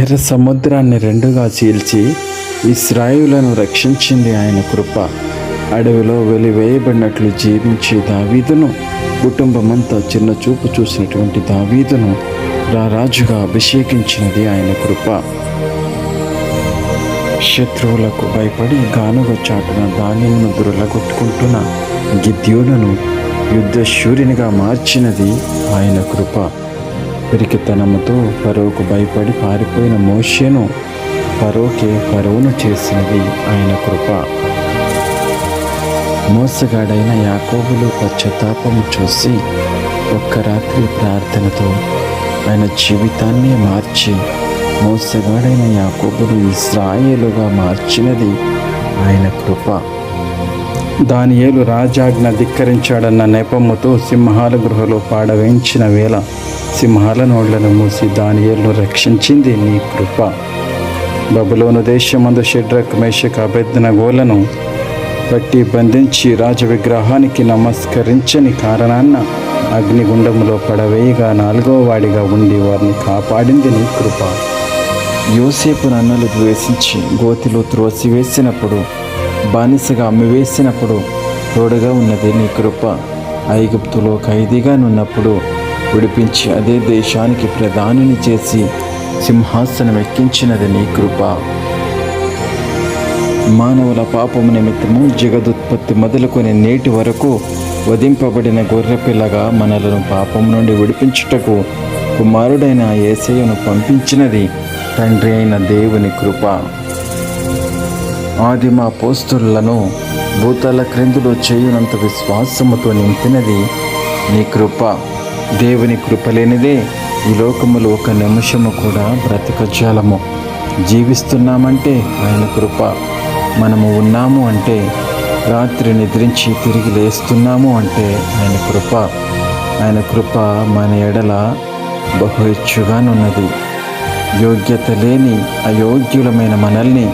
ఎర్ర సముద్రాన్ని రెండుగా చీల్చి ఇస్రాయులను రక్షించింది ఆయన కృప. అడవిలో వెలివేయబడినట్లు జీవించి దావీదును కుటుంబమంతా చిన్న చూపు చూసినటువంటి దావీదును రారాజుగా అభిషేకించినది ఆయన కృప. శత్రువులకు భయపడి గానుగ చాటున ధాన్యమును దురలగొట్టుకుంటున్న గిద్యోనును యుద్ధశూరినిగా మార్చినది ఆయన కృప. పిరికితనముతో పరువుకు భయపడి పారిపోయిన మోషేను పరోకే పరువును చేసినది ఆయన కృప. మోసగాడైన యాకోబులు పశ్చాత్తాపము చూసి ఒక్క రాత్రి ప్రార్థనతో ఆయన జీవితాన్ని మార్చి మోసగాడైన యాకోబులు ఇస్రాయేలుగా మార్చినది ఆయన కృప. దానియేలు రాజాజ్ఞ ధిక్కరించాడన్న నెపముతో సింహాల గృహలో పాడవేయించిన వేళ సింహాల నోళ్ళను మూసి దానియేలును రక్షించింది నీ కృప. బబులోను దేశమందు షడ్రక్ మేషక్ అభెద్దన గోలను పట్టి బంధించి రాజ విగ్రహానికి నమస్కరించని కారణాన్న అగ్నిగుండములో పడవేయగా నాలుగో వాడిగా ఉండి వారిని కాపాడింది నీ కృప. యోసేపు నన్నలు ద్వేషించి గోతిలో త్రోసివేసినప్పుడు బానిసగా అమ్మివేసినప్పుడు తోడుగా ఉన్నది నీ కృప. ఐగుప్తులో ఖైదీగా నున్నప్పుడు విడిపించి అదే దేశానికి ప్రధానిని చేసి సింహాసనం ఎక్కించినది నీ కృప. మానవుల పాపము నిమిత్తము జగదుత్పత్తి మొదలుకొని నేటి వరకు వధింపబడిన గొర్రెపిల్లగా మనలను పాపం నుండి విడిపించుటకు కుమారుడైన ఏసయ్యను పంపించినది తండ్రి అయిన దేవుని కృప. ఆదిమ పోస్తులను భూతాల క్రిందులో చేయునంత విశ్వాసముతో నింపినది నీ కృప. దేవుని కృప లేనిదే ఈ లోకములో ఒక నిమిషము కూడా బ్రతకజాలము జీవిస్తున్నామంటే ఆయన కృప. మనము ఉన్నాము అంటే రాత్రి నిద్రించి తిరిగి లేస్తున్నాము అంటే ఆయన కృప. ఆయన కృప మన ఎడల బహు హెచ్చుగానున్నది. యోగ్యత లేని అయోగ్యులమైన మనల్ని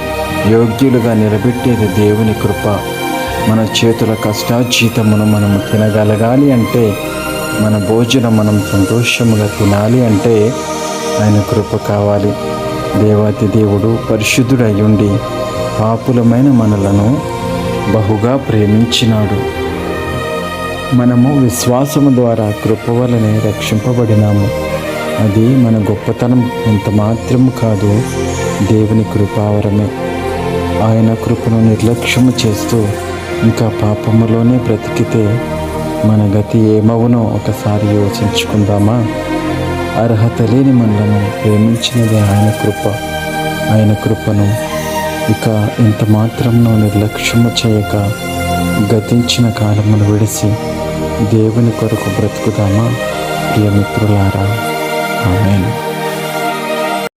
యోగ్యులుగా నిలబెట్టేది దేవుని కృప. మన చేతుల కష్టాజీతమును మనము తినగలగాలి అంటే మన భోజనం మనం సంతోషముగా తినాలి అంటే ఆయన కృప కావాలి. దేవాతి దేవుడు పరిశుద్ధుడై ఉండి పాపులమైన మనలను బహుగా ప్రేమించినాడు. మనము విశ్వాసము ద్వారా కృప వలనే రక్షింపబడినాము. అది మన గొప్పతనం ఎంత మాత్రము కాదు దేవుని కృపావరమే. ఆయన కృపను నిర్లక్ష్యము చేస్తూ ఇంకా పాపములోనే బ్రతికితే మన గతి ఏమవునో ఒకసారి యోచించుకుందామా? అర్హత లేని మనలను ప్రేమించినది ఆయన కృప. ఆయన కృపను ఇక ఇంత మాత్రంలో నిర్లక్ష్యము చేయక గతించిన కాలమును విడిసి దేవుని కొరకు బ్రతుకుదామా? ప్రియమిత్రులారా ఆమెను.